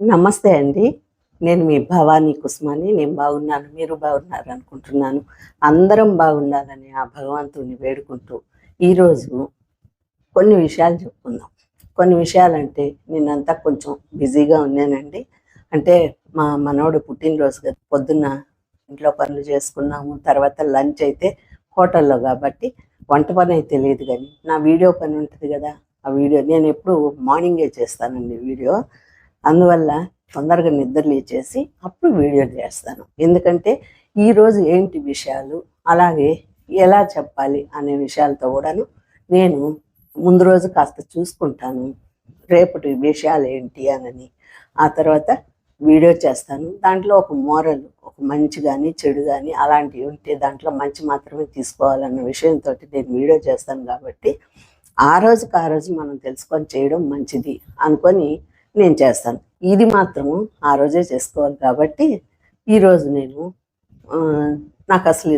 నమస్తే అండి. నేను మీ భవానీ కుస్మాని. నేను బాగున్నాను. మీరు బాగున్నారు అనుకుంటున్నాను. అందరం బాగుండాలని ఆ భగవంతుని వేడుకుంటూ ఈరోజు కొన్ని విషయాలు చెప్పుకుందాం. కొన్ని విషయాలంటే నేనంతా కొంచెం బిజీగా ఉన్నానండి. అంటే మా మనవడు పుట్టినరోజు కదా పొద్దున్న ఇంట్లో పనులు చేసుకున్నాము. తర్వాత లంచ్ అయితే హోటల్లో కాబట్టి వంట పని అయితే తెలియదు కానీ నా వీడియో పని ఉంటుంది కదా ఆ వీడియో నేను ఎప్పుడు మార్నింగే చేస్తానండి వీడియో. అందువల్ల తొందరగా నిద్ర లేచేసి అప్పుడు వీడియో చేస్తాను. ఎందుకంటే ఈరోజు ఏంటి విషయాలు అలాగే ఎలా చెప్పాలి అనే విషయాలతో కూడాను నేను ముందు రోజు కాస్త చూసుకుంటాను. రేపటి విషయాలు ఏంటి అనని ఆ తర్వాత వీడియో చేస్తాను. దాంట్లో ఒక మోరల్ ఒక మంచి కానీ చెడు కానీ అలాంటివి ఉంటే దాంట్లో మంచి మాత్రమే తీసుకోవాలన్న విషయంతో నేను వీడియో చేస్తాను కాబట్టి ఆ రోజుకి ఆ రోజు మనం తెలుసుకొని చేయడం మంచిది అనుకొని నేను చేస్తాను. ఇది మాత్రము ఆ రోజే చేసుకోవాలి కాబట్టి ఈరోజు నేను నాకు అసలు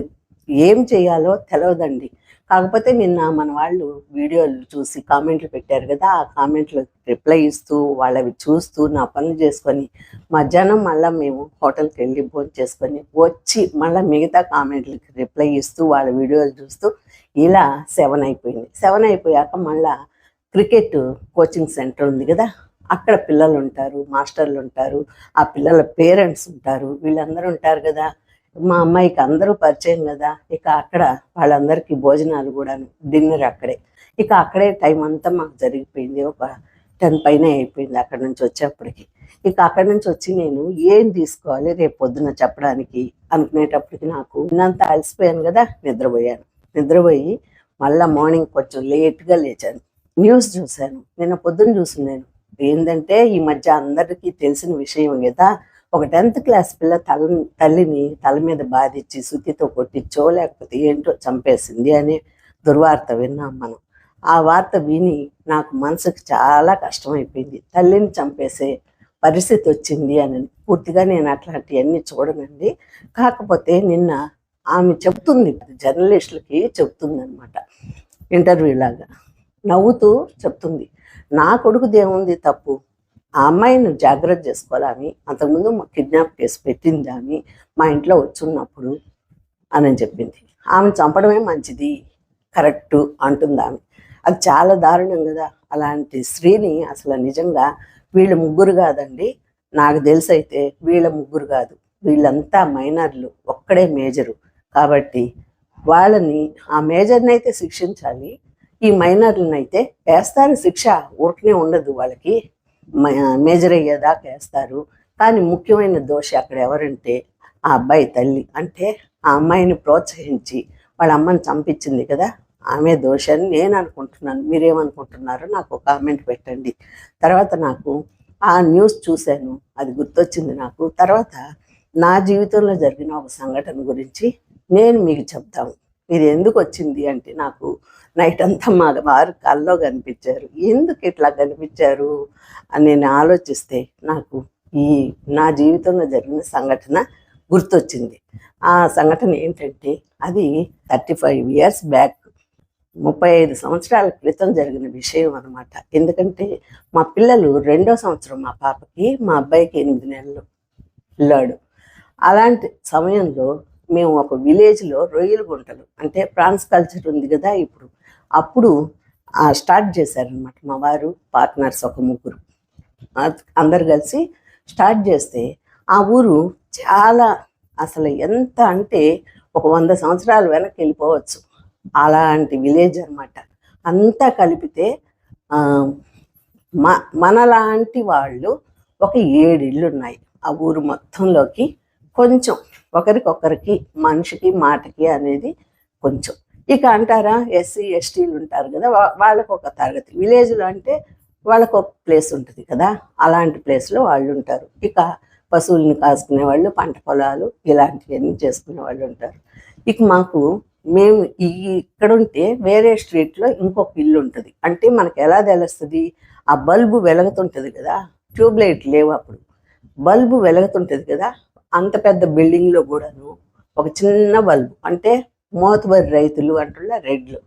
ఏం చేయాలో తెలియదండి కాకపోతే నిన్న మన వాళ్ళు వీడియోలు చూసి కామెంట్లు పెట్టారు కదా ఆ కామెంట్లు రిప్లై ఇస్తూ వాళ్ళవి చూస్తూ నా పనులు చేసుకొని మధ్యాహ్నం మళ్ళీ మేము హోటల్కి వెళ్ళి భోజనం చేసుకొని వచ్చి మళ్ళీ మిగతా కామెంట్లకి రిప్లై ఇస్తూ వాళ్ళ వీడియోలు చూస్తూ ఇలా సెవెన్ అయిపోయింది. సెవెన్ అయిపోయాక మళ్ళీ క్రికెట్ కోచింగ్ సెంటర్ ఉంది కదా అక్కడ పిల్లలు ఉంటారు మాస్టర్లు ఉంటారు ఆ పిల్లల పేరెంట్స్ ఉంటారు వీళ్ళందరూ ఉంటారు కదా మా అమ్మాయికి అందరూ పరిచయం కదా ఇక అక్కడ వాళ్ళందరికీ భోజనాలు కూడా డిన్నర్ అక్కడే. ఇక అక్కడే టైం అంతా మాకు జరిగిపోయింది. ఒక టెన్ పైన అయిపోయింది అక్కడ నుంచి వచ్చేప్పటికి ఇక అక్కడ నుంచి వచ్చి నేను ఏం తీసుకోవాలి రేపు పొద్దున చెప్పడానికి అనుకునేటప్పటికి నాకు ఉన్నంత అలసిపోయాను కదా నిద్రపోయాను. నిద్రపోయి మళ్ళా మార్నింగ్ కొంచెం లేట్గా లేచాను. న్యూస్ చూశాను. నిన్న పొద్దున చూసి నేను ఏంటంటే ఈ మధ్య అందరికీ తెలిసిన విషయం కదా ఒక టెన్త్ క్లాస్ పిల్ల తల తల్లిని తల మీద బాధించి శుద్ధితో కొట్టించో లేకపోతే ఏంటో చంపేసింది అనే దుర్వార్త విన్నాం మనం. ఆ వార్త విని నాకు మనసుకు చాలా కష్టమైపోయింది. తల్లిని చంపేసే పరిస్థితి వచ్చింది అని పూర్తిగా నేను అట్లాంటివన్నీ చూడనండి. కాకపోతే నిన్న ఆమె చెప్తుంది జర్నలిస్టులకి చెప్తుంది అనమాట ఇంటర్వ్యూ లాగా నవ్వుతూ చెప్తుంది నా కొడుకుదేముంది తప్పు. ఆ అమ్మాయిని జాగ్రత్త చేసుకోవాలని అంతకుముందు మా కిడ్నాప్ కేసు పెట్టింది ఆమె. మా ఇంట్లో వచ్చున్నప్పుడు అని చెప్పింది. ఆమె చంపడమే మంచిది. కరెక్టు అంటుంది ఆమె. అది చాలా దారుణం కదా. అలాంటి స్త్రీని అసలు నిజంగా వీళ్ళ ముగ్గురు కాదండి. నాకు తెలిసైతే వీళ్ళ ముగ్గురు కాదు. వీళ్ళంతా మైనర్లు. ఒక్కడే మేజరు. కాబట్టి వాళ్ళని ఆ మేజర్ని అయితే శిక్షించాలి. ఈ మైనర్లను అయితే వేస్తారు. శిక్ష ఊరికనే ఉండదు వాళ్ళకి. మ- మేజర్ అయ్యేదాకా వేస్తారు. కానీ ముఖ్యమైన దోషి అక్కడ ఎవరంటే ఆ అబ్బాయి తల్లి. అంటే ఆ అమ్మాయిని ప్రోత్సహించి వాళ్ళ అమ్మని చంపించింది కదా ఆమె దోషి అని నేను అనుకుంటున్నాను. మీరేమనుకుంటున్నారో నాకు ఒక కామెంట్ పెట్టండి. తర్వాత నాకు ఆ న్యూస్ చూశాను. అది గుర్తొచ్చింది నాకు. తర్వాత నా జీవితంలో జరిగిన ఒక సంఘటన గురించి నేను మీకు చెప్తాను. ఇది ఎందుకు వచ్చింది అంటే నాకు నైట్ అంతా మా వారు కల్లో కనిపించారు. ఎందుకు ఇట్లా కనిపించారు అని నేను ఆలోచిస్తే నాకు ఈ నా జీవితంలో జరిగిన సంఘటన గుర్తొచ్చింది. ఆ సంఘటన ఏంటంటే అది థర్టీ ఫైవ్ ఇయర్స్ బ్యాక్ ముప్పై ఐదు సంవత్సరాల క్రితం జరిగిన విషయం అనమాట ఎందుకంటే మా పిల్లలు రెండో సంవత్సరం మా పాపకి మా అబ్బాయికి ఎనిమిది నెలలు పిల్లాడు. అలాంటి సమయంలో మేము ఒక విలేజ్లో రొయ్యల గుంటలు అంటే ప్రాన్స్ కల్చర్ ఉంది కదా ఇప్పుడు అప్పుడు స్టార్ట్ చేశారనమాట మా వారు పార్ట్నర్స్ ఒక ముగ్గురు. అందరు కలిసి స్టార్ట్ చేస్తే ఆ ఊరు చాలా అసలు ఎంత అంటే ఒక వంద సంవత్సరాలు వెనక్కి వెళ్ళిపోవచ్చు. అలాంటి విలేజ్ అనమాట అంతా కలిపితే మ మనలాంటి వాళ్ళు ఒక ఏడు ఇళ్ళు ఉన్నాయి ఆ ఊరు మొత్తంలోకి. కొంచెం ఒకరికొకరికి మనిషికి మాటకి అనేది కొంచెం. ఇక అంటారా ఎస్సీ ఎస్టీలు ఉంటారు కదా వాళ్ళకు ఒక తరగతి. విలేజ్లో అంటే వాళ్ళకు ఒక ప్లేస్ ఉంటుంది కదా అలాంటి ప్లేస్లో వాళ్ళు ఉంటారు ఇక పశువుల్ని కాసుకునే వాళ్ళు పంట పొలాలు ఇలాంటివన్నీ చేసుకునే వాళ్ళు ఉంటారు ఇక మాకు మేము ఈ ఇక్కడ ఉంటే వేరే స్ట్రీట్లో ఇంకొక ఇల్లు ఉంటుంది అంటే మనకు ఎలా తెలుస్తుంది ఆ బల్బు వెలుగుతుంటుంది కదా ట్యూబ్ లైట్ లేవు అప్పుడు. బల్బు వెలుగుతుంటుంది కదా అంత పెద్ద బిల్డింగ్లో కూడాను ఒక చిన్న బల్బు అంటే మోతుబరి రైతులు అంటున్న రెడ్లు.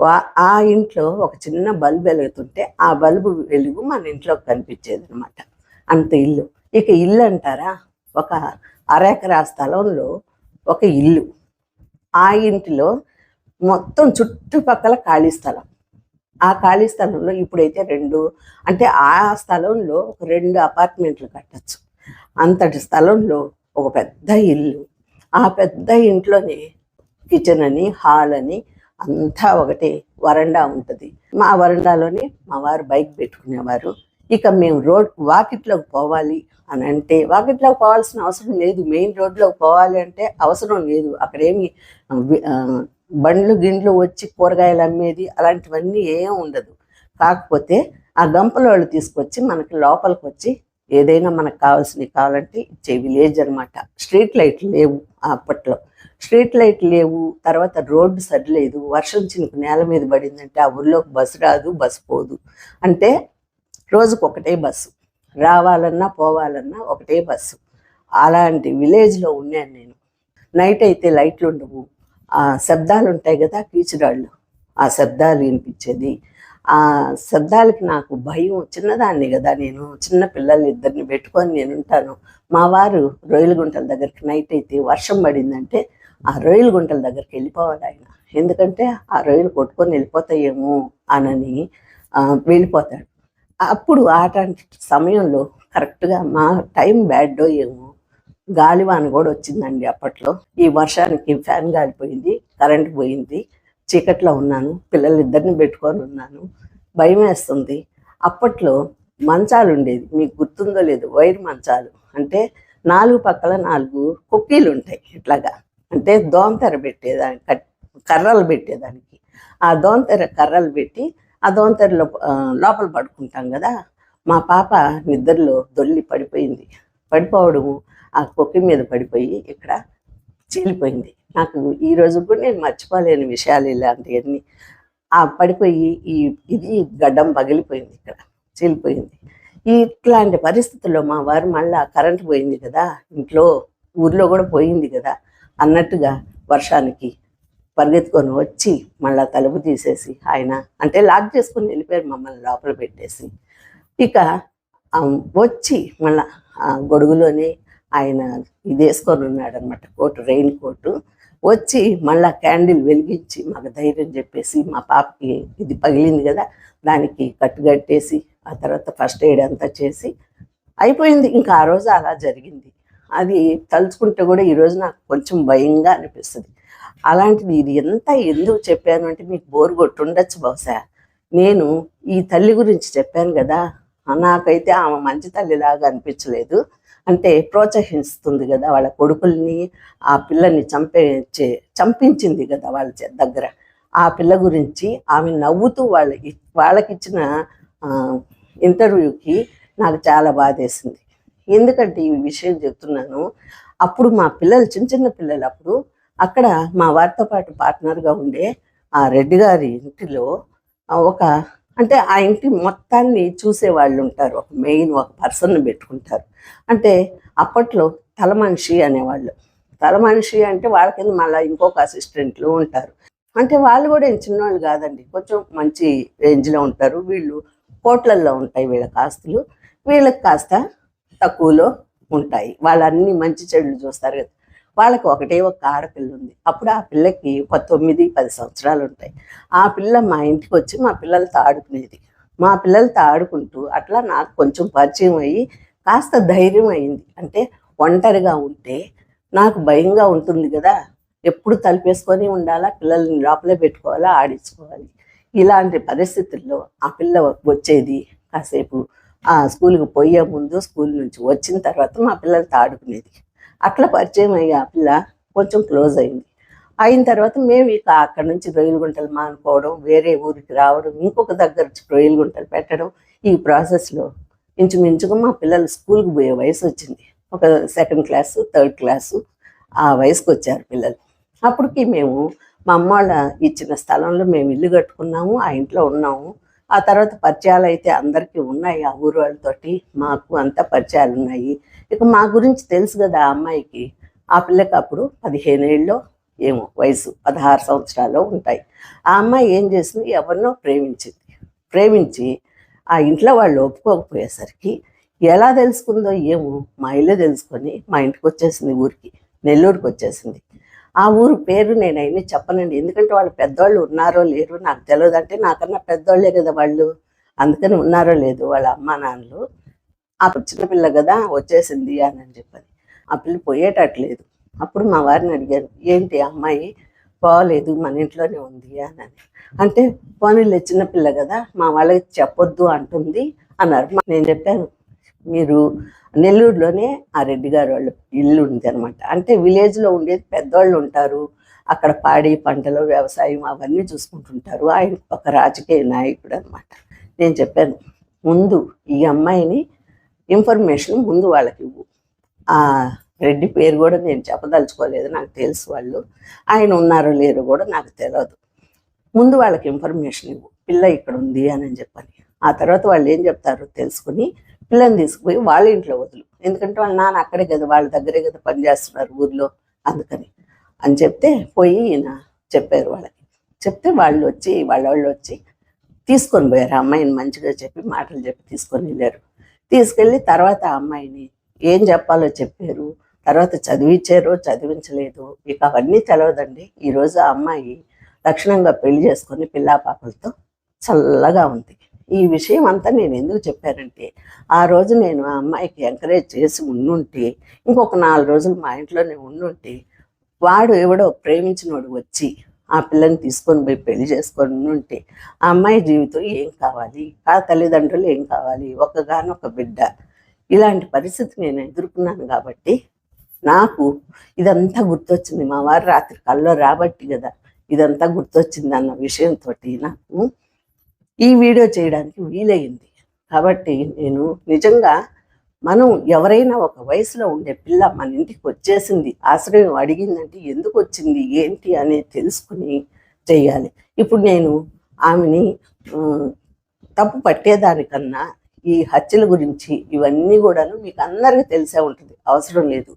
వా- ఆ ఇంట్లో ఒక చిన్న బల్బు వెలుగుతుంటే ఆ బల్బు వెలుగు మన ఇంట్లోకి కనిపించేది అనమాట అంత ఇల్లు. ఇక ఇల్లు అంటారా? ఒక అరెకరా స్థలంలో ఒక ఇల్లు. ఆ ఇంటిలో మొత్తం చుట్టుపక్కల ఖాళీ స్థలం. ఆ ఖాళీ స్థలంలో ఇప్పుడైతే రెండు అంటే ఆ స్థలంలో ఒక రెండు అపార్ట్మెంట్లు కట్టచ్చు. అంతటి స్థలంలో ఒక పెద్ద ఇల్లు. ఆ పెద్ద ఇంట్లోనే కిచెన్ అని హాల్ అని అంతా ఒకటి వరండా ఉంటుంది. మా వరండాలోనే మా వారు బైక్ పెట్టుకునేవారు. ఇక మేము రోడ్ వాకిట్లోకి పోవాలి అని అంటే వాకిట్లోకి పోవాల్సిన అవసరం లేదు. మెయిన్ రోడ్లోకి పోవాలి అంటే అవసరం లేదు. అక్కడేమి బండ్లు గిండ్లు వచ్చి కూరగాయలు అమ్మేది అలాంటివన్నీ ఏం ఉండదు. కాకపోతే ఆ గంపలోళ్ళు తీసుకొచ్చి మనకి లోపలికి వచ్చి ఏదైనా మనకు కావాల్సినవి కావాలంటే ఇచ్చే విలేజ్ అనమాట స్ట్రీట్ లైట్లు లేవు అప్పట్లో. స్ట్రీట్ లైట్ లేవు తర్వాత రోడ్డు సరిలేదు వర్షం చినుకు నేల మీద పడిందంటే ఆ ఊర్లోకి బస్సు రాదు బస్సు పోదు. అంటే రోజుకు ఒకటే బస్సు. రావాలన్నా పోవాలన్నా ఒకటే బస్సు. అలాంటి విలేజ్లో ఉన్నాను నేను. నైట్ అయితే లైట్లు ఉండవు. ఆ శబ్దాలు ఉంటాయి కదా కీచురాళ్ళు. ఆ శబ్దాలు వినిపించేది. ఆ శబ్దాలకి నాకు భయం చిన్నదాన్ని కదా నేను. చిన్న పిల్లలు ఇద్దరిని పెట్టుకొని నేను ఉంటాను మా వారు రొయ్యల గుంటల దగ్గరికి నైట్ అయితే వర్షం పడిందంటే ఆ రొయ్యల గుంటల దగ్గరికి వెళ్ళిపోవాలి ఆయన. ఎందుకంటే ఆ రొయ్యలు కొట్టుకొని వెళ్ళిపోతాయేమో అనని వెళ్ళిపోతాడు. అప్పుడు అటువంటి సమయంలో కరెక్ట్గా మా టైం బ్యాడ్డో ఏమో గాలివాన కూడా వచ్చిందండి అప్పట్లో. ఈ వర్షానికి ఫ్యాన్ గాలిపోయింది కరెంట్ పోయింది. చీకట్లో ఉన్నాను పిల్లలిద్దరిని పెట్టుకొని ఉన్నాను. భయం వేస్తుంది అప్పట్లో మంచాలు ఉండేది మీకు గుర్తుందో లేదు వైర్ మంచాలు. అంటే నాలుగు పక్కల నాలుగు కుక్కీలు ఉంటాయి ఇట్లాగా. అంటే దోమతెర పెట్టేదానికి కట్- కర్రలు పెట్టేదానికి. ఆ దోమతెర కర్రలు పెట్టి ఆ దోమతెరలో లోపల పడుకుంటాం కదా. మా పాప నిద్రలో దొల్లి పడిపోయింది. పడిపోవడము ఆ కొక్కి మీద పడిపోయి ఇక్కడ చీలిపోయింది నాకు ఈ రోజు కూడా నేను మర్చిపోలేని విషయాలు ఇలాంటివన్నీ. ఆ పడిపోయి ఈ ఇది గడ్డం పగిలిపోయింది ఇక్కడ చీలిపోయింది ఈ ఇట్లాంటి పరిస్థితుల్లో మా వారు మళ్ళా కరెంట్ పోయింది కదా ఇంట్లో ఊర్లో కూడా పోయింది కదా అన్నట్టుగా వర్షానికి పరిగెత్తుకొని వచ్చి మళ్ళా తలుపు తీసేసి ఆయన అంటే లాక్ చేసుకొని వెళ్ళిపోయారు మమ్మల్ని లోపల పెట్టేసి. ఇక వచ్చి మళ్ళా గొడుగులోనే ఆయన ఇది వేసుకొని ఉన్నాడు అనమాట కోటు రెయిన్ కోటు. వచ్చి మళ్ళా క్యాండిల్ వెలిగించి మాకు ధైర్యం చెప్పేసి మా పాపకి ఇది పగిలింది కదా దానికి కట్టుగట్టేసి ఆ తర్వాత ఫస్ట్ ఎయిడ్ అంతా చేసి అయిపోయింది. ఇంకా ఆ రోజు అలా జరిగింది. అది తలుచుకుంటే కూడా ఈరోజు నాకు కొంచెం భయంగా అనిపిస్తుంది. అలాంటిది ఇది ఎంత ఎందుకు చెప్పాను అంటే మీకు బోరు కొట్టుండొచ్చు బహుశా. నేను ఈ తల్లి గురించి చెప్పాను కదా నాకైతే ఆమె మంచి తల్లిలాగా అనిపించలేదు. అంటే ప్రోత్సహిస్తుంది కదా వాళ్ళ కొడుకుల్ని ఆ పిల్లని చంపే చే- చంపించింది కదా వాళ్ళ దగ్గర. ఆ పిల్ల గురించి ఆమె నవ్వుతూ వాళ్ళ వాళ్ళకి ఇచ్చిన ఇంటర్వ్యూకి నాకు చాలా బాధేసింది. ఎందుకంటే ఈ విషయం చెప్తున్నాను. అప్పుడు మా పిల్లలు చిన్న చిన్న పిల్లలు అప్పుడు అక్కడ మా వారితో పాటు పార్ట్నర్గా ఉండే ఆ రెడ్డి గారి ఇంటిలో ఒక అంటే ఆ ఇంటి మొత్తాన్ని చూసే వాళ్ళు ఉంటారు. ఒక మెయిన్ ఒక పర్సన్ పెట్టుకుంటారు. అంటే అప్పట్లో తల మనిషి అనేవాళ్ళు. తల మనిషి అంటే వాళ్ళ కింద మళ్ళీ ఇంకొక అసిస్టెంట్లు ఉంటారు. అంటే వాళ్ళు కూడా ఏం చిన్నవాళ్ళు కాదండి. కొంచెం మంచి రేంజ్లో ఉంటారు. వీళ్ళు కోట్లల్లో ఉంటాయి వీళ్ళ ఆస్తులు వీళ్ళకి కాస్త తక్కువలో ఉంటాయి. వాళ్ళన్ని మంచి చెడులు చూస్తారు కదా. వాళ్ళకి ఒకటే ఒక ఆడపిల్ల ఉంది. అప్పుడు ఆ పిల్లకి ఒక తొమ్మిది పది సంవత్సరాలు ఉంటాయి. ఆ పిల్ల మా ఇంటికి వచ్చి మా పిల్లలతో ఆడుకునేది. మా పిల్లలతో ఆడుకుంటూ అట్లా నాకు కొంచెం పరిచయం అయ్యి కాస్త ధైర్యం అయింది. అంటే ఒంటరిగా ఉంటే నాకు భయంగా ఉంటుంది కదా. ఎప్పుడు తలుపేసుకొని ఉండాలా? పిల్లల్ని లోపలే పెట్టుకోవాలా? ఆడించుకోవాలి. ఇలాంటి పరిస్థితుల్లో ఆ పిల్ల వచ్చేది. కాసేపు ఆ స్కూల్కి పోయే ముందు స్కూల్ నుంచి వచ్చిన తర్వాత మా పిల్లలతో ఆడుకునేది. అట్లా పరిచయం అయ్యి ఆ పిల్ల. కొంచెం క్లోజ్ అయింది. అయిన తర్వాత మేము ఇక అక్కడి నుంచి రొయ్యల గుంటలు మానుకోవడం వేరే ఊరికి రావడం ఇంకొక దగ్గర రొయ్యల గుంటలు పెట్టడం ఈ ప్రాసెస్లో ఇంచుమించుగా మా పిల్లలు స్కూల్కి పోయే వయసు వచ్చింది. ఒక సెకండ్ క్లాసు థర్డ్ క్లాసు ఆ వయసుకు వచ్చారు పిల్లలు. అప్పటికి మేము మా అమ్మ వాళ్ళ ఇచ్చిన స్థలంలో మేము ఇల్లు కట్టుకున్నాము ఆ ఇంట్లో ఉన్నాము. ఆ తర్వాత పరిచయాలు అయితే అందరికీ ఉన్నాయి ఆ ఊరు వాళ్ళతోటి. మాకు అంతా పరిచయాలు ఉన్నాయి. ఇక మా గురించి తెలుసు కదా ఆ అమ్మాయికి. ఆ పిల్లకి అప్పుడు పదిహేను ఏళ్ళలో ఏమో వయసు పదహారు సంవత్సరాలు ఉంటాయి. ఆ అమ్మాయి ఏం చేసింది? ఎవరినో ప్రేమించింది. ప్రేమించి ఆ ఇంట్లో వాళ్ళు ఒప్పుకోకపోయేసరికి ఎలా తెలుసుకుందో ఏమో మా ఇల్లు తెలుసుకొని మా ఇంటికి వచ్చేసింది ఊరికి నెల్లూరుకి వచ్చేసింది. ఆ ఊరు పేరు నేను అయినా చెప్పనండి. ఎందుకంటే వాళ్ళు పెద్దవాళ్ళు ఉన్నారో లేరో నాకు తెలియదు అంటే నాకన్నా పెద్దవాళ్ళే కదా వాళ్ళు. అందుకని ఉన్నారో లేదు వాళ్ళ అమ్మా నాన్నలు. ఆ చిన్నపిల్ల కదా వచ్చేసింది అని అని చెప్పని. ఆ పిల్ల పోయేటట్లేదు. అప్పుడు మా వారిని అడిగారు ఏంటి ఆ అమ్మాయి? పోలేదు మన ఇంట్లోనే ఉంది అని అని. అంటే పోనీలే చిన్నపిల్ల కదా మా వాళ్ళకి చెప్పొద్దు అంటుంది అన్నారు. నేను చెప్పాను మీరు నెల్లూరులోనే ఆ రెడ్డి గారు వాళ్ళ ఇల్లు ఉంది అనమాట అంటే విలేజ్లో ఉండేది పెద్దవాళ్ళు ఉంటారు. అక్కడ పాడి పంటలు వ్యవసాయం అవన్నీ చూసుకుంటుంటారు. ఆయన ఒక రాజకీయ నాయకుడు అనమాట నేను చెప్పాను ముందు ఈ అమ్మాయిని ఇన్ఫర్మేషన్ ముందు వాళ్ళకి ఇవ్వు. ఆ రెడ్డి పేరు కూడా నేను చెప్పదలుచుకోలేదు నాకు తెలుసు వాళ్ళు. ఆయన ఉన్నారో లేరు కూడా నాకు తెలియదు ముందు వాళ్ళకి ఇన్ఫర్మేషన్ ఇవ్వు. పిల్ల ఇక్కడ ఉంది అని చెప్పని. ఆ తర్వాత వాళ్ళు ఏం చెప్తారో తెలుసుకుని పిల్లని తీసుకుపోయి వాళ్ళ ఇంట్లో వదులు. ఎందుకంటే వాళ్ళ నాన్న అక్కడే కదా వాళ్ళ దగ్గరే కదా పనిచేస్తున్నారు ఊర్లో. అందుకని అని చెప్తే పోయి ఈయన చెప్పారు వాళ్ళకి. చెప్తే వాళ్ళు వచ్చి వాళ్ళ వాళ్ళు వచ్చి తీసుకొని పోయారు. అమ్మాయిని మంచిగా చెప్పి మాటలు చెప్పి తీసుకొని వెళ్ళారు. తీసుకెళ్ళి తర్వాత ఆ అమ్మాయిని ఏం చెప్పాలో చెప్పారు తర్వాత చదివించారో చదివించలేదు ఇక అవన్నీ తెలవదండి. ఈరోజు ఆ అమ్మాయి లక్షణంగా పెళ్ళి చేసుకొని పిల్లా పాపలతో చల్లగా ఉంది. ఈ విషయం అంతా నేను ఎందుకు చెప్పానంటే ఆ రోజు నేను ఆ అమ్మాయికి ఎంకరేజ్ చేసి ఉండుంటే ఇంకొక నాలుగు రోజులు మా ఇంట్లోనే ఉండుంటే వాడు ఎవడో ప్రేమించినోడు వచ్చి ఆ పిల్లని తీసుకొని పోయి పెళ్ళి చేసుకొని ఉంటే ఆ అమ్మాయి జీవితం ఏం కావాలి? ఆ తల్లిదండ్రులు ఏం కావాలి? ఒకగానొక బిడ్డ. ఇలాంటి పరిస్థితి నేను ఎదుర్కొన్నాను కాబట్టి నాకు ఇదంతా గుర్తొచ్చింది. మా వారు రాత్రి కల్లో రాబట్టి కదా ఇదంతా గుర్తొచ్చింది అన్న విషయంతో నాకు ఈ వీడియో చేయడానికి వీలైంది. కాబట్టి నేను నిజంగా మనం ఎవరైనా ఒక వయసులో ఉండే పిల్ల మన ఇంటికి వచ్చేసింది ఆశ్రయం అడిగిందంటే ఎందుకు వచ్చింది ఏంటి అనేది తెలుసుకుని చేయాలి ఇప్పుడు నేను ఆమెని తప్పు పట్టేదానికన్నా ఈ హత్యల గురించి ఇవన్నీ కూడాను మీకు అందరికీ తెలిసే ఉంటుంది అవసరం లేదు.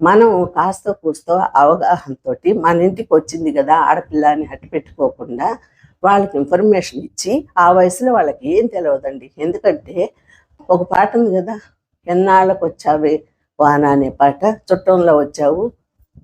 మనం కాస్త కూస్తో అవగాహనతో మన ఇంటికి వచ్చింది కదా ఆడపిల్ల అని హట్టి పెట్టుకోకుండా వాళ్ళకి ఇన్ఫర్మేషన్ ఇచ్చి ఆ వయసులో వాళ్ళకి ఏం తెలియదండి ఎందుకంటే ఒక పాట ఉంది కదా ఎన్నాళ్ళకు వచ్చావే వాన అనే పాట? చుట్టంలో వచ్చావు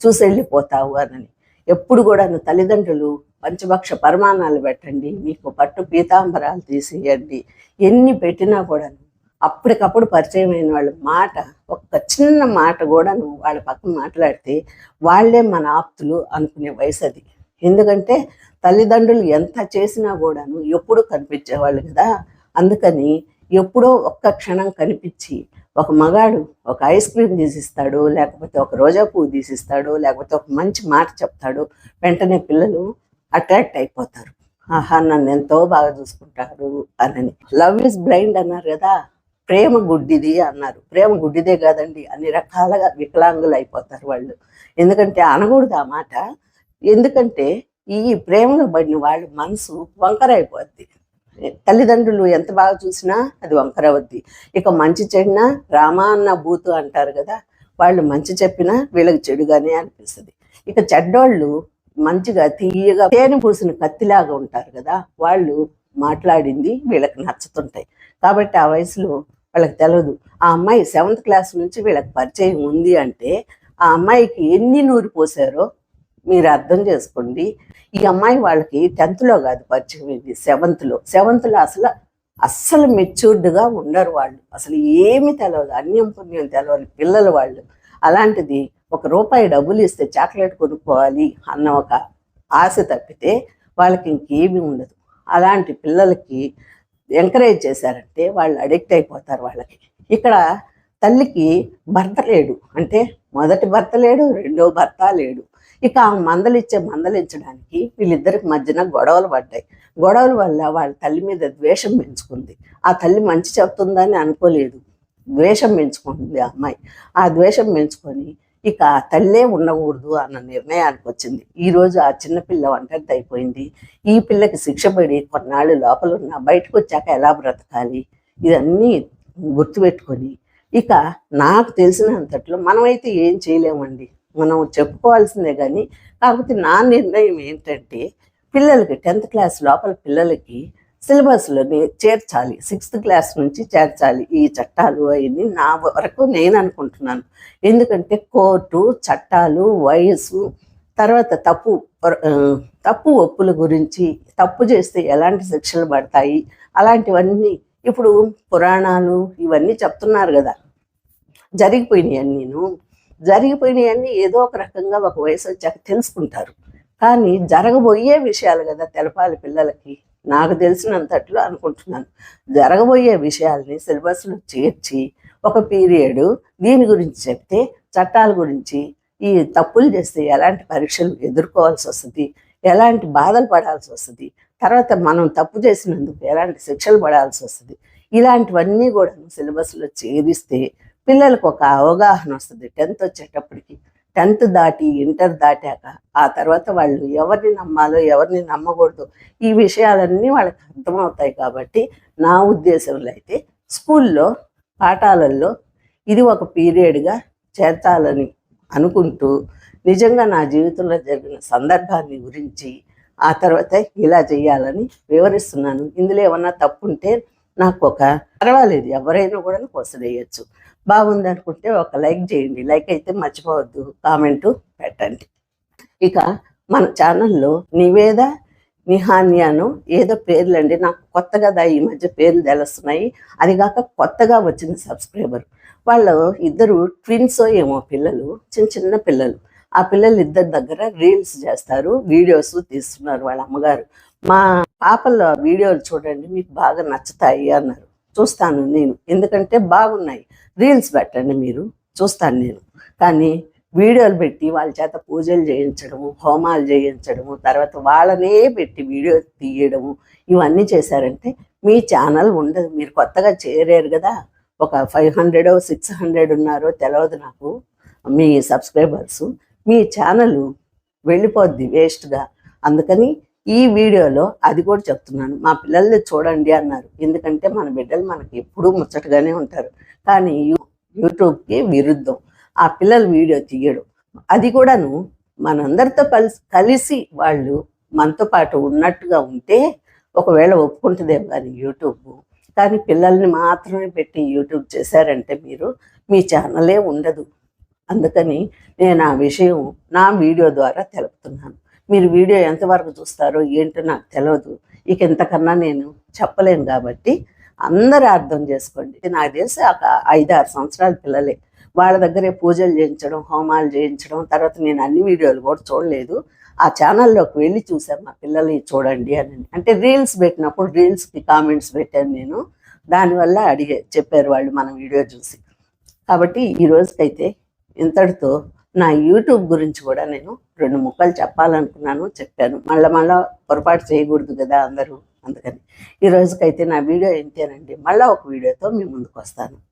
చూసి వెళ్ళిపోతావు అని ఎప్పుడు కూడా తల్లిదండ్రులు పంచభక్ష పరమాణాలు పెట్టండి మీకు పట్టు పీతాంబరాలు తీసేయండి. ఎన్ని పెట్టినా కూడాను అప్పటికప్పుడు పరిచయం అయిన వాళ్ళ మాట ఒక్క చిన్న మాట కూడాను వాళ్ళ పక్కన మాట్లాడితే వాళ్ళే మన ఆప్తులు అనుకునే వయసు అది. ఎందుకంటే తల్లిదండ్రులు ఎంత చేసినా కూడాను ఎప్పుడు కనిపించేవాళ్ళు కదా. అందుకని ఎప్పుడో ఒక్క క్షణం కనిపించి ఒక మగాడు ఒక ఐస్ క్రీమ్ తీసిస్తాడు లేకపోతే ఒక రోజా పువ్వు తీసిస్తాడు లేకపోతే ఒక మంచి మాట చెప్తాడు వెంటనే పిల్లలు అట్రాక్ట్ అయిపోతారు. ఆహా నన్ను ఎంతో బాగా చూసుకుంటారు అని లవ్ ఇస్ బ్లైండ్ అన్నారు కదా ప్రేమ గుడ్డిది అన్నారు. ప్రేమ గుడ్డిదే కాదండి అన్ని రకాలుగా వికలాంగులు అయిపోతారు వాళ్ళు. ఎందుకంటే అనకూడదు ఆ మాట. ఎందుకంటే ఈ ప్రేమలో పడిన వాళ్ళ మనసు వంకర తల్లిదండ్రులు ఎంత బాగా చూసినా అది వంకర ఇక మంచి చెడినా రామ అన్న బూతు అంటారు కదా వాళ్ళు మంచి చెప్పినా వీళ్ళకి చెడుగానే అనిపిస్తుంది. ఇక చెడ్డోళ్ళు మంచిగా తీయగా తేనె పూసిన కత్తిలాగా ఉంటారు కదా వాళ్ళు మాట్లాడింది వీళ్ళకి నచ్చుతుంటాయి. కాబట్టి ఆ వయసులో వాళ్ళకి తెలియదు ఆ అమ్మాయి సెవెంత్ క్లాస్ నుంచి వీళ్ళకి పరిచయం ఉంది అంటే ఆ అమ్మాయికి ఎన్ని నూరు పోసారో మీరు అర్థం చేసుకోండి. ఈ అమ్మాయి వాళ్ళకి టెన్త్లో కాదు పరిచయం ఇది సెవెంత్లో సెవెంత్లో అసలు అస్సలు మెచ్యూర్డ్గా ఉండరు వాళ్ళు. అసలు ఏమి తెలవదు. అన్యం పుణ్యం తెలవాలి పిల్లలు వాళ్ళు. అలాంటిది ఒక రూపాయి డబ్బులు ఇస్తే చాక్లెట్ కొనుక్కోవాలి అన్న ఒక ఆశ తప్పితే వాళ్ళకి ఇంకేమీ ఉండదు. అలాంటి పిల్లలకి ఎంకరేజ్ చేశారంటే వాళ్ళు అడిక్ట్ అయిపోతారు వాళ్ళకి. ఇక్కడ తల్లికి భర్త లేడు. అంటే మొదటి భర్త లేడు రెండో భర్త లేడు. ఇక ఆ మందలిచ్చే మందలించడానికి వీళ్ళిద్దరికి మధ్యన గొడవలు పడ్డాయి. గొడవల వల్ల వాళ్ళ తల్లి మీద ద్వేషం పెంచుకుంది. ఆ తల్లి మంచి చెప్తుందని అనుకోలేదు. ద్వేషం పెంచుకుంది ఆ అమ్మాయి. ఆ ద్వేషం పెంచుకొని ఇక ఆ తల్లే ఉండకూడదు అన్న నిర్ణయానికి వచ్చింది. ఈ రోజు ఆ చిన్నపిల్ల ఒంటరిది అయిపోయింది. ఈ పిల్లకి శిక్ష పడి కొన్నాళ్ళు లోపల ఉన్న బయటకు వచ్చాక ఎలా బ్రతకాలి? ఇదన్నీ గుర్తుపెట్టుకొని ఇక నాకు తెలిసినంతట్లో మనమైతే ఏం చేయలేమండి. మనం చెప్పుకోవాల్సిందే కానీ కాకపోతే నా నిర్ణయం ఏంటంటే పిల్లలకి టెన్త్ క్లాస్ లోపల పిల్లలకి సిలబస్లోని చేర్చాలి. సిక్స్త్ క్లాస్ నుంచి చేర్చాలి ఈ చట్టాలు అవన్నీ నా వరకు నేను అనుకుంటున్నాను. ఎందుకంటే కోర్టు చట్టాలు వయసు తర్వాత తప్పు తప్పు ఒప్పుల గురించి తప్పు చేస్తే ఎలాంటి శిక్షలు పడతాయి అలాంటివన్నీ ఇప్పుడు పురాణాలు ఇవన్నీ చెప్తున్నారు కదా. జరిగిపోయినాయి నేను జరిగిపోయినవన్నీ ఏదో ఒక రకంగా ఒక వయసు వచ్చాక తెలుసుకుంటారు. కానీ జరగబోయే విషయాలు కదా తెలపాలి పిల్లలకి. నాకు తెలిసినంతట్లో అనుకుంటున్నాను. జరగబోయే విషయాల్ని సిలబస్లో చేర్చి ఒక పీరియడ్ దీని గురించి చెప్తే చట్టాల గురించి ఈ తప్పులు చేస్తే ఎలాంటి పరీక్షలు ఎదుర్కోవాల్సి వస్తుంది ఎలాంటి బాధలు పడాల్సి వస్తుంది తర్వాత మనం తప్పు చేసినందుకు ఎలాంటి శిక్షలు పడాల్సి వస్తుంది ఇలాంటివన్నీ కూడా సిలబస్లో చేరిస్తే పిల్లలకు ఒక అవగాహన వస్తుంది. టెన్త్ వచ్చేటప్పటికి టెన్త్ దాటి ఇంటర్ దాటాక ఆ తర్వాత వాళ్ళు ఎవరిని నమ్మాలో ఎవరిని నమ్మకూడదు ఈ విషయాలన్నీ వాళ్ళకి అర్థమవుతాయి కాబట్టి నా ఉద్దేశంలో అయితే స్కూల్లో పాఠాలలో ఇది ఒక పీరియడ్గా చేర్చాలని అనుకుంటూ నిజంగా నా జీవితంలో జరిగిన సందర్భాన్ని గురించి ఆ తర్వాత ఇలా చేయాలని వివరిస్తున్నాను. ఇందులో ఏమన్నా తప్పు ఉంటే నాకు ఒక పర్వాలేదు ఎవరైనా కూడా కొసడేయచ్చు బాగుంది అనుకుంటే ఒక లైక్ చేయండి లైక్ అయితే మర్చిపోవద్దు కామెంటు పెట్టండి. ఇక మన ఛానల్లో నివేద నిహాన్యాను ఏదో పేర్లండి నాకు కొత్తగా ఈ మధ్య పేర్లు తెలుస్తున్నాయి. అది కాక కొత్తగా వచ్చిన సబ్స్క్రైబర్. వాళ్ళు ఇద్దరు ట్విన్స్ ఏమో పిల్లలు చిన్న చిన్న పిల్లలు. ఆ పిల్లలు ఇద్దరి దగ్గర రీల్స్ చేస్తారు వీడియోస్ తీస్తున్నారు వాళ్ళ అమ్మగారు. మా పాపల వీడియోలు చూడండి మీకు బాగా నచ్చుతాయి అన్నారు. చూస్తాను నేను. ఎందుకంటే బాగున్నాయి. రీల్స్ పెట్టండి మీరు. చూస్తాను నేను. కానీ వీడియోలు పెట్టి వాళ్ళ చేత పూజలు చేయించడము హోమాలు చేయించడము తర్వాత వాళ్ళనే పెట్టి వీడియో తీయడము ఇవన్నీ చేశారంటే మీ ఛానల్ ఉండదు. మీరు కొత్తగా చేరారు కదా. ఒక ఫైవ్ హండ్రెడ్ సిక్స్ హండ్రెడ్ ఉన్నారో తెలియదు నాకు మీ సబ్స్క్రైబర్స్. మీ ఛానల్ వెళ్ళిపోద్ది వేస్ట్గా అందుకని ఈ వీడియోలో అది కూడా చెప్తున్నాను. మా పిల్లల్ని చూడండి అన్నారు. ఎందుకంటే మన బిడ్డలు మనకి ఎప్పుడూ ముచ్చటగానే ఉంటారు. కానీ యూ- యూట్యూబ్కి విరుద్ధం. ఆ పిల్లలు వీడియో తీయడం. అది కూడాను మనందరితో కలిసి కలిసి వాళ్ళు మనతో పాటు ఉన్నట్టుగా ఉంటే ఒకవేళ ఒప్పుకుంటుందేమో కానీ యూట్యూబ్. కానీ పిల్లల్ని మాత్రమే పెట్టి యూట్యూబ్ చేశారంటే మీరు మీ ఛానలే ఉండదు. అందుకని నేను ఆ విషయం నా వీడియో ద్వారా తెలుపుతున్నాను. మీరు వీడియో ఎంతవరకు చూస్తారో ఏంటో నాకు తెలియదు ఇక ఇంతకన్నా నేను చెప్పలేను కాబట్టి అందరూ అర్థం చేసుకోండి. నాకు తెలిసి ఒక ఐదు ఆరు సంవత్సరాల పిల్లలే. వాళ్ళ దగ్గరే పూజలు చేయించడం హోమాలు చేయించడం తర్వాత నేను అన్ని వీడియోలు కూడా చూడలేదు. ఆ ఛానల్లోకి వెళ్ళి చూసాను మా పిల్లల్ని చూడండి అని. అంటే రీల్స్ పెట్టినప్పుడు రీల్స్కి కామెంట్స్ పెట్టాను నేను. దానివల్ల అడిగే చెప్పారు వాళ్ళు మన వీడియో చూసి. కాబట్టి ఈ రోజుకైతే ఇంతటితో నా యూట్యూబ్ గురించి కూడా నేను రెండు ముక్కలు చెప్పాలనుకున్నాను చెప్పాను. మళ్ళీ మళ్ళీ పొరపాటు చేయకూడదు కదా అందరూ. అందుకని. ఈ రోజుకైతే నా వీడియో ఇంతేనండి. మళ్ళీ ఒక వీడియోతో మీ ముందుకు వస్తాను.